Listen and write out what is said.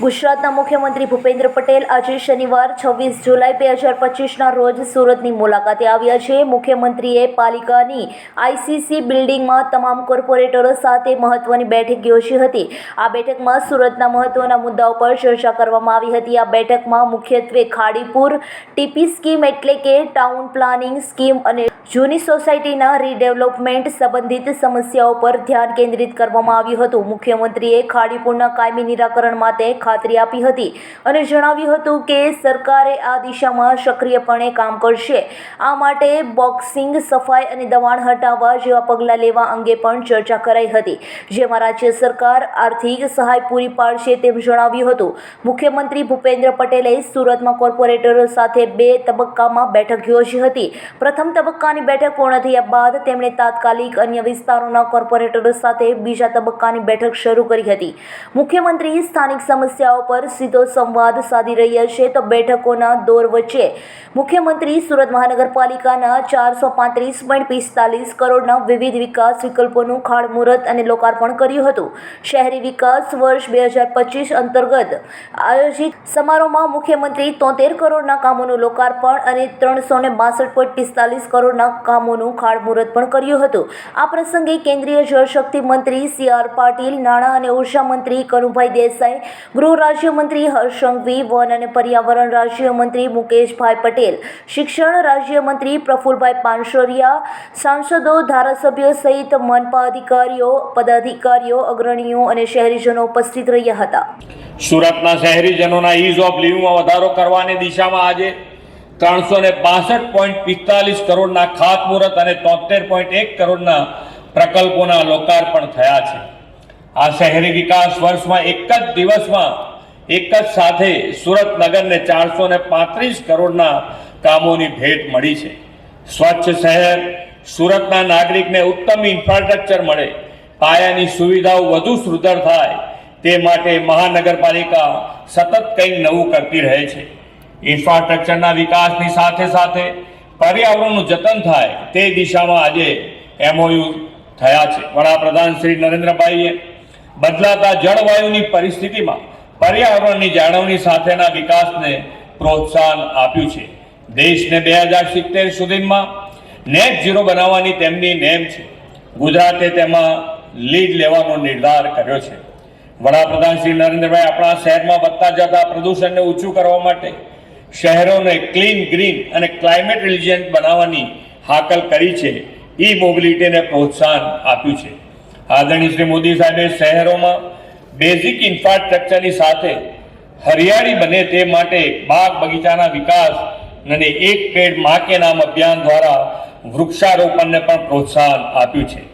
ગુજરાતના મુખ્યમંત્રી ભૂપેન્દ્ર પટેલ આજે શનિવાર છવ્વીસ જુલાઈ બે હજાર પચીસના રોજ સુરતની મુલાકાતે આવ્યા છે. મુખ્યમંત્રીએ પાલિકાની આઈસીસી બિલ્ડિંગમાં તમામ કોર્પોરેટરો સાથે મહત્વની બેઠક યોજી હતી. આ બેઠકમાં સુરતના મહત્વના મુદ્દાઓ પર ચર્ચા કરવામાં આવી હતી. આ બેઠકમાં મુખ્યત્વે ખાડીપુર, ટીપી સ્કીમ એટલે કે ટાઉન પ્લાનિંગ સ્કીમ અને જૂની સોસાયટીના રીડેવલપમેન્ટ સંબંધિત સમસ્યાઓ પર ધ્યાન કેન્દ્રિત કરવામાં આવ્યું હતું. મુખ્યમંત્રીએ ખાડીપુરના કાયમી નિરાકરણ માટે ખાતરી આપી હતી અને જણાવ્યું હતું કે સરકારે આ દિશામાં સક્રિયપણે કામ કરશે. આ માટે બોક્સિંગ, સફાઈ અને દબાણ હટાવવા જેવા પગલાં લેવા અંગે પણ ચર્ચા કરાઈ હતી. જેમાં રાજ્ય સરકાર આર્થિક સહાય પૂરી પાડશે તેમ જણાવ્યું હતું. મુખ્યમંત્રી ભૂપેન્દ્ર પટેલે સુરતમાં કોર્પોરેટરો સાથે બે તબક્કામાં બેઠક યોજી હતી. પ્રથમ તબક્કાની બેઠક પૂર્ણ થયા બાદ તેમણે તાત્કાલિક અન્ય વિસ્તારોના કોર્પોરેટરો સાથે બીજા તબક્કાની બેઠક શરૂ કરી હતી. મુખ્યમંત્રી સ્થાનિક સમસ્યાઓ પર સીધો સંવાદ સાધી રહ્યા છે તો બેઠકોના દોર વચ્ચે મુખ્યમંત્રી સુરત મહાનગરપાલિકાના ચારસો પાંત્રીસ પોઈન્ટ પિસ્તાલીસ કરોડના વિવિધ વિકાસ વિકલ્પોનું ખાળમુહૂર્ત અને લોકાર્પણ કર્યું હતું. શહેરી વિકાસ વર્ષ બે હજાર પચીસ અંતર્ગત આયોજિત સમારોહમાં મુખ્યમંત્રી તોતેર કરોડના કામોનું લોકાર્પણ અને ત્રણસો ને બાસઠ પોઈન્ટ પિસ્તાલીસ કરોડના કામોનું ખાળમુહૂર્ત પણ કર્યું હતું. આ પ્રસંગે કેન્દ્રીય જળશક્તિ મંત્રી સી આર પાટીલ, નાણાં અને ઊર્જા મંત્રી કરુભાઈ દેસાઈ, ગૃહ રાજ્યમંત્રી હર્ષ વન અને પર્યાવરણ રાજ્યમંત્રી મુકેશભાઈ પટેલ, શિક્ષણ રાજ્યમંત્રી પ્રફુલભાઈ પાનસોરિયા, સાંસદો, ધારાસભ્યો સહિત મનપા અધિકારીઓ, પદાધિકારીઓ, અગ્રણીઓ અને શહેરીજનો ઉપસ્થિત રહ્યા હતા. સુરતના શહેરીજનોના ઇઝ ઓફ લિવિંગમાં વધારો કરવાની દિશામાં આજે ત્રણસો ને બાસઠ પોઈન્ટ પિસ્તાલીસ કરોડના ખાતમુહૂર્ત અને તોતેર પોઈન્ટ એક કરોડના પ્રકલ્પોના લોકાર્પણ થયા છે. આ શહેરી વિકાસ વર્ષમાં એક જ દિવસમાં એક જ સાથે સુરત નગરને ચારસો ને પાંત્રીસ કરોડના કામોની ભેટ મળી છે. સ્વચ્છ શહેર, સુરતના નાગરિકને ઉત્તમ ઇન્ફ્રાસ્ટ્રક્ચર મળે, પાયાની સુવિધાઓ વધુ સુદૃઢ થાય, તે માટે મહાનગરપાલિકા સતત કંઈક નવું કરતી રહે છે. ઇન્ફ્રાસ્ટ્રક્ચરના વિકાસની સાથે સાથે પર્યાવરણનું જતન થાય તે દિશામાં આજે એમઓયુ થયા છે. વડાપ્રધાન શ્રી નરેન્દ્રભાઈએ બદલાતા જળવાયુની પરિસ્થિતિમાં પર્યાવરણની જાળવણી સાથેના વિકાસને પ્રોત્સાહન આપ્યું છે. દેશને બે હજાર સિત્તેર સુધીમાં નેટ ઝીરો બનાવવાની તેમની નેમ છે. ગુજરાતે તેમાં લીડ લેવાનો નિર્ધાર કર્યો છે. વડાપ્રધાન શ્રી નરેન્દ્રભાઈ આપણા શહેરમાં વધતા જતા પ્રદૂષણને ઓછું કરવા માટે શહેરોને ક્લીન ગ્રીન અને ક્લાઇમેટ રિલિજન્ટ બનાવવાની હાકલ કરી છે, ઈ મોબિલિટીને પ્રોત્સાહન આપ્યું છે. આદરણીય શ્રી મોદી સાહેબે શહેરોમાં બેઝિક ઇન્ફ્રાસ્ટ્રક્ચરની સાથે હરિયાળી બને તે માટે બાગ બગીચાના વિકાસ અને એક પેડ મા નામ અભિયાન દ્વારા વૃક્ષારોપણને પણ પ્રોત્સાહન આપ્યું છે.